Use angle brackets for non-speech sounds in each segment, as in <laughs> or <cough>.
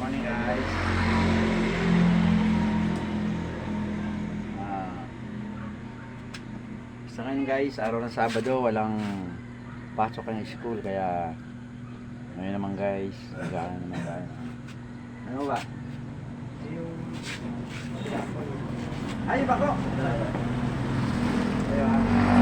morning guys. Ah. Sa ngayon guys, araw ng Sabado, walang pasok ng school kaya ngayon naman guys, nagaan naman tayo. Ano ba? Ay, bako! Ayun.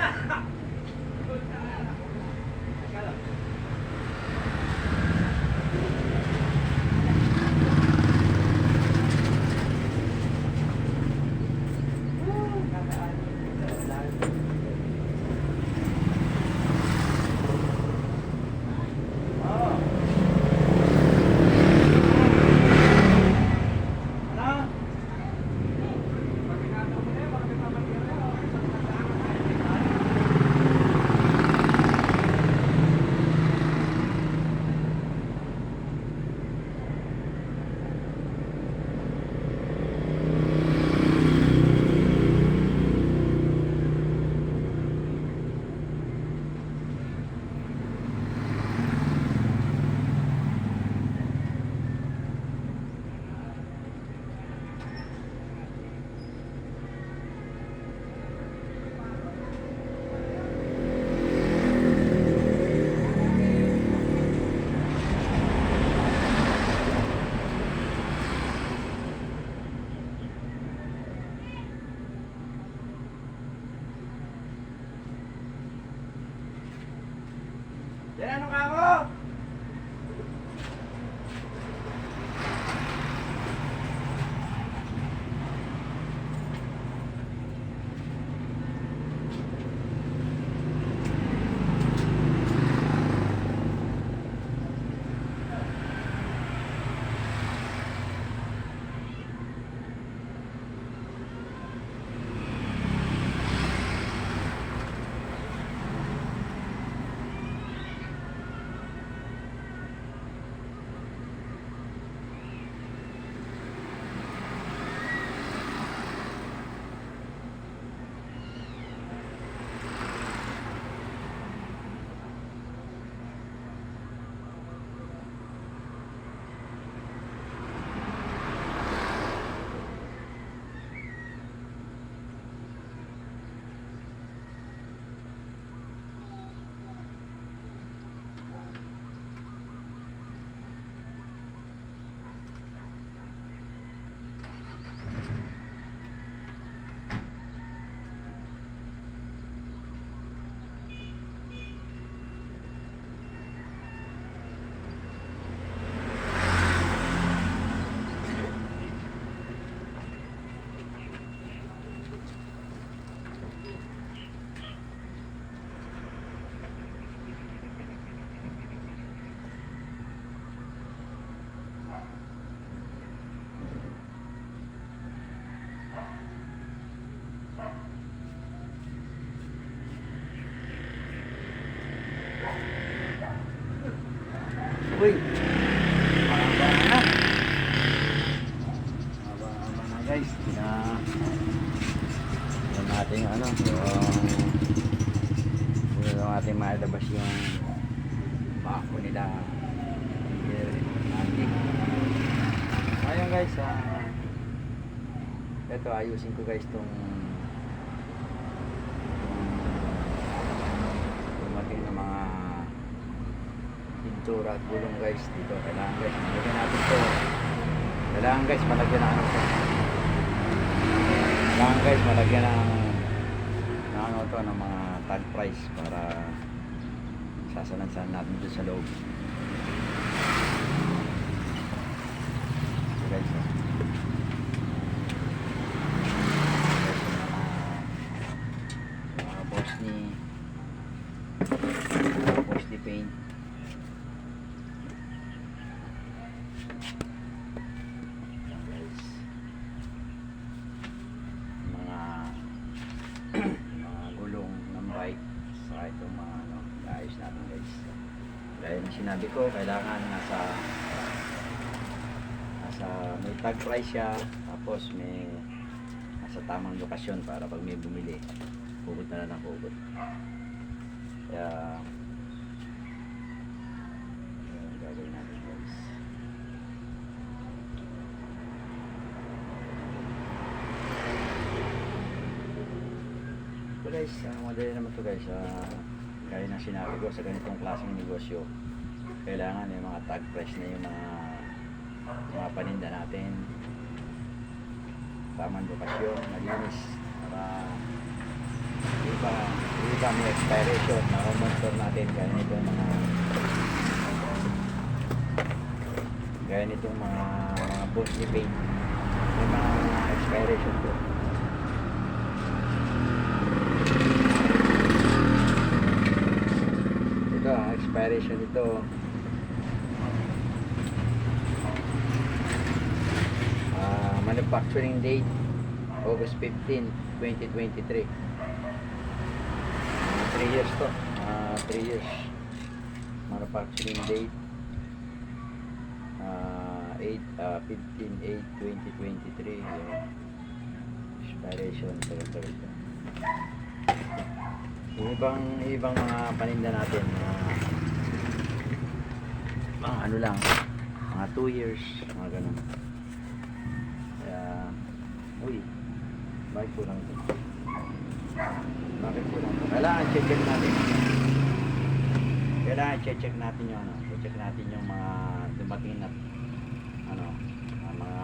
Ha ha ha! Uy! Mahaba na. Mahaba na guys. Na, yung ating ano, yung yung ating mailabas yung bako nila. Ayun guys, ah, ito ayusin ko guys tong dumating ng mga pintura at gulong guys dito. Kailangan guys, malagyan natin to. Kailangan guys, malagyan ng ano to. Kailangan guys, malagyan ng ng ano to, ng mga tag price para sasalansan natin dito sa loob. So guys, oh. Guys, yung mga, mga boss ni mga boss ni paint Ayan, guys mga mga gulong ng bike saka itong mga ano ayos natin guys gaya ng sinabi ko kailangan nasa nasa may tag price siya tapos may nasa tamang lokasyon para pag may bumili hugot na lang ng hugot. Kaya ang gagawin natin guys. Guys, uh, madali naman to guys. Uh, gaya ng sinabi ko sa ganitong klaseng negosyo, kailangan yung mga tag price na yung mga mga paninda natin. Tamang lokasyon, malinis. Para di ba, di ba may expiration na monitor natin gaya nitong mga gaya nitong mga mga boss ni paint. May mga expiration to. Ito, ang expiration nito. Ah, manufacturing date August 15, 2023. 3 years to. 3 years. Manufacturing date ah 8 ah, 15 8 2023 yung expiration. Yung ibang ibang mga paninda natin mga mga ano lang mga 2 years mga ganun. Kaya uy bakit ko lang ito? Bakit ko lang ito? Kailangan check natin. Kailangan check natin yung ano check natin yung mga dumating na ano mga mga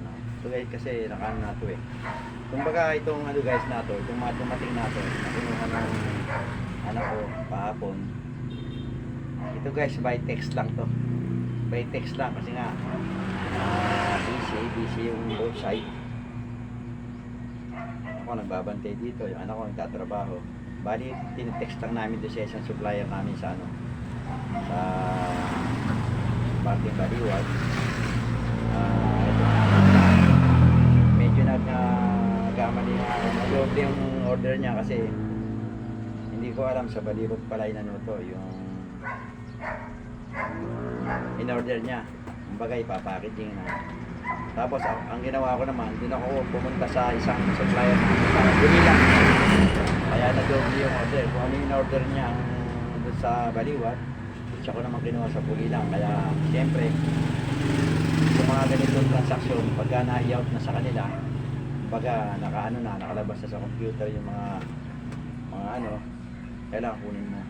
ano. Ito guys kasi nakaano na to eh. Kumbaga itong ano guys na to, itong mga dumating na to, na kinuha ng anak ko kahapon. Ito guys, by text lang to. By text lang kasi nga ah, busy, busy yung both side. Ako nagbabantay dito, yung anak ko nagtatrabaho. Bali, tinetext lang namin doon sa isang supplier namin sa ano, sa parting baliwag. Ah, ito medyo nag nagkamali na nag-doble yung order niya kasi hindi ko alam sa Balibog pala inano to yung in order niya. Kumbaga ipapackaging na. Tapos ang, ang ginawa ko naman din ako pumunta sa isang supplier para bili lang kaya nag-doble yung order. Kung ano yung order niya ang sa Baliwag siya ko naman kinuha sa Pulilang kaya siyempre yung mga ganitong transaksyon pagka na-out na sa kanila pagka nakaano na nakalabas na sa computer yung mga mga ano kailangan kunin mo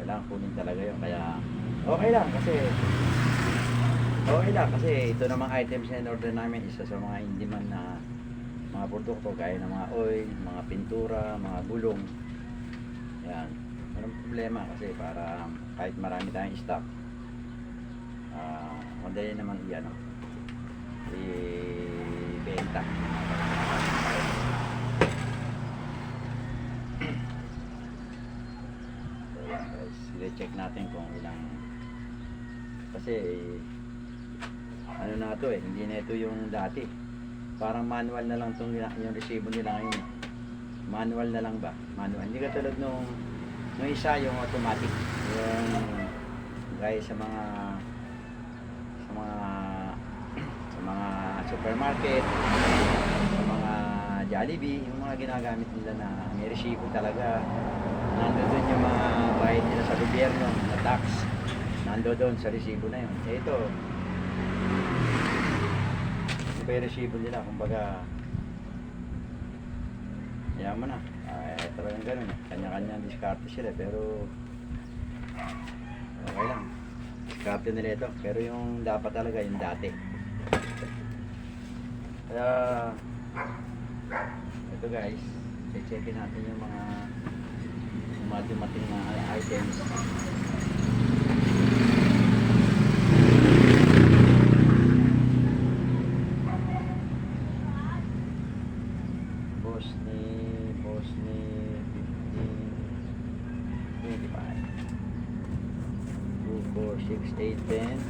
kailangan kunin talaga yun kaya okay lang kasi okay lang kasi ito namang items na in-order namin isa sa mga in demand na mga produkto gaya ng mga oil, mga pintura, mga gulong. Yan walang problema kasi para kahit marami tayong stock ah madali naman i-ano i-benta so yan guys i-check natin kung ilang kasi ano na to eh hindi na ito yung dati parang manual na lang tong yung resibo nila ngayon eh. manual na lang ba manual hindi katulad nung nung isa yung automatic yung gaya sa mga sa mga <clears throat> sa mga supermarket, sa mga Jollibee, yung mga ginagamit nila na may resibo talaga. Nando yung mga bayad nila sa gobyerno na tax. Nando doon sa resibo na yun. Eh ito, ito resibo nila. Kumbaga, mo na. Ay, talagang ganun. Kanya-kanya diskarte sila. Pero, okay lang. Diskarte nila ito. Pero yung dapat talaga, yung dati. Kaya, ito guys, checkin natin yung mga dumating na items. Boss ni, boss ni 15, 25. 2, 4, 6, 8, 10.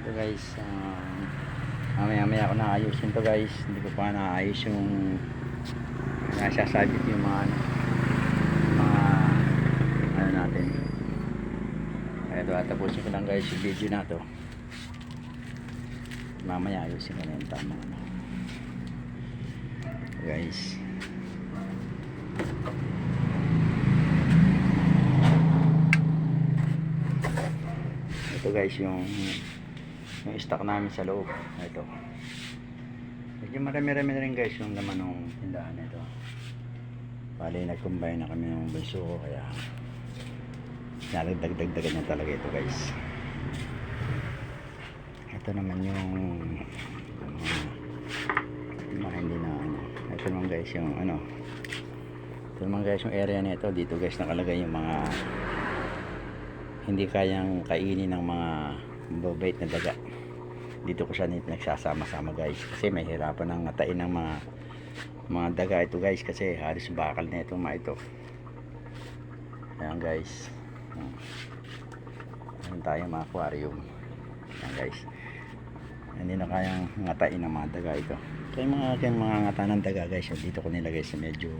Ito guys, um, mamaya maya ako naayusin to guys. Hindi ko pa naayos yung nasasabit yung mga ano, mga ano natin. Ito, tapusin ko lang guys yung video na to mamaya ayusin ko na yung tama ano. guys ito guys yung yung stock namin sa loob ito medyo marami-rami na rin guys yung laman ng tindahan nito bali nag-combine na kami ng bunso ko kaya nalagdagdagdagan niya talaga ito guys ito naman yung mga hindi na ano. Ito naman guys yung ano. Ito naman guys yung area nito. Dito guys nakalagay yung mga hindi kayang kainin ng mga mababait na daga. Dito ko siya nagsasama-sama guys. Kasi may hirapan ng ngatain ng mga mga daga ito guys kasi halos bakal na itong mga ito. Ayan guys. Meron tayong mga aquarium. Ayan guys. Hindi na kayang ngatain ng mga daga ito. Kaya mga kayang mga ngata ng daga guys. Dito ko nilagay sa medyo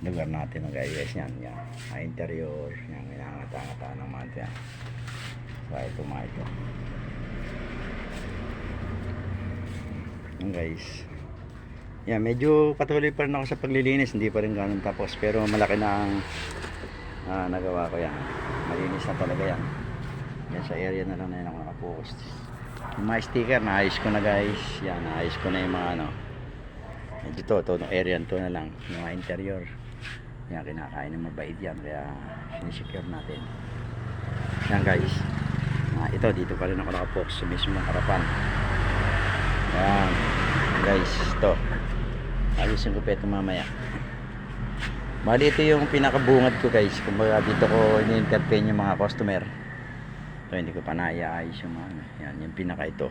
lugar natin mga guys. Yan. Yan. Mga interior. Yan. Inangata-ngata ng mga ito. Yan. So ito mga ito. Guys. Yan. Medyo patuloy pa rin ako sa paglilinis. Hindi pa rin ganun tapos. Pero malaki na ang ah, nagawa ko yan. Malinis na talaga yan. Yan sa area na lang na yan ako nakapokus. Yung mga sticker, naayos ko na guys. Yan, naayos ko na yung mga ano. Medyo to, to, area to na lang. Yung mga interior. Yan, kinakain ng mabait yan. Kaya, sinisecure natin. Yan guys. Ah, ito, dito pa rin ako nakapokus sa mismo harapan. Yan. Guys, ito. Ayusin ko pa ito mamaya. Bali, ito yung pinakabungad ko guys. Kumbaga dito ko ini-entertain yung mga customer. Ito, hindi ko pa naiayos yung mga ano. Yan, yung pinaka ito.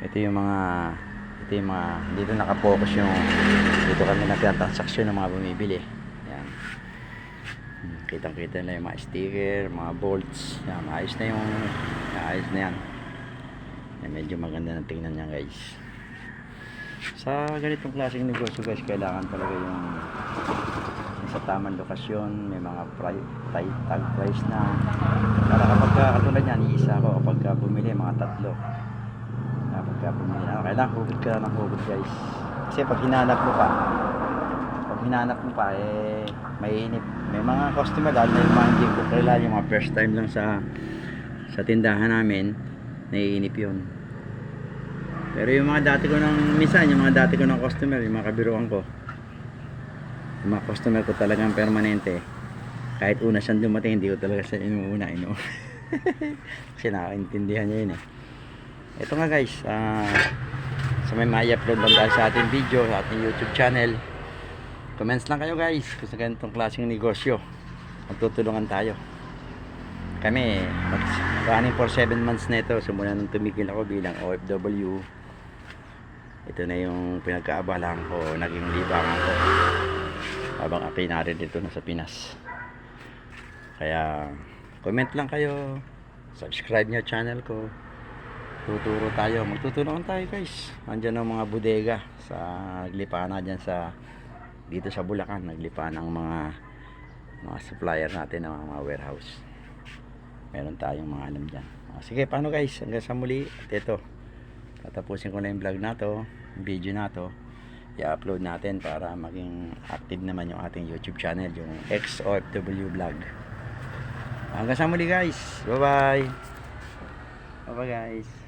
Ito yung mga ito yung mga dito nakapokus yung dito kami nagtatransaksyon ng mga bumibili. Yan. Hmm, Kitang-kita na yung mga sticker, mga bolts. Yan, ayos na yung ayos na yan. Yan medyo maganda na tingnan niya guys. Sa ganitong klaseng negosyo guys, kailangan talaga yung sa tamang lokasyon, may mga pri- tag, price na. Para kapag ka- katulad yan, iisa ako kapag ka bumili, mga tatlo. Kapag ka bumili na, kailangan hugot ka ng hugot guys. Kasi pag hinanap mo pa pag hinanap mo pa, eh mainip. May mga customer lalo na yung mga hindi ko kilala yung mga first time lang sa sa tindahan namin naiinip yun. Pero yung mga dati ko nang minsan yung mga dati ko ng customer yung mga kabiruan ko yung mga customer ko talagang permanente kahit una siyang dumating hindi ko talaga siya inuuna ino <laughs> kasi nakakaintindihan niya yun eh. Ito nga guys ah, sa may ma-upload lang dahil sa ating video sa ating youtube channel. Comments lang kayo guys kung sa ganitong klaseng negosyo. Magtutulungan tayo kami running for 7 months na ito. Simula nung tumigil ako bilang OFW ito na yung pinagkaabalan ko naging libangan ko habang ako'y narin dito na sa Pinas. Kaya comment lang kayo. Subscribe nyo channel ko. Tuturo tayo. Magtutulungan tayo guys. Andyan ang mga bodega sa naglipa na dyan sa dito sa Bulacan. Naglipa ng mga mga supplier natin ng mga warehouse meron tayong mga alam dyan. Ah, sige paano guys? Hanggang sa muli. At ito tatapusin ko na yung vlog na to video na to. I-upload natin para maging active naman yung ating YouTube channel yung XOFW vlog. Hanggang sa muli guys. Bye bye bye bye guys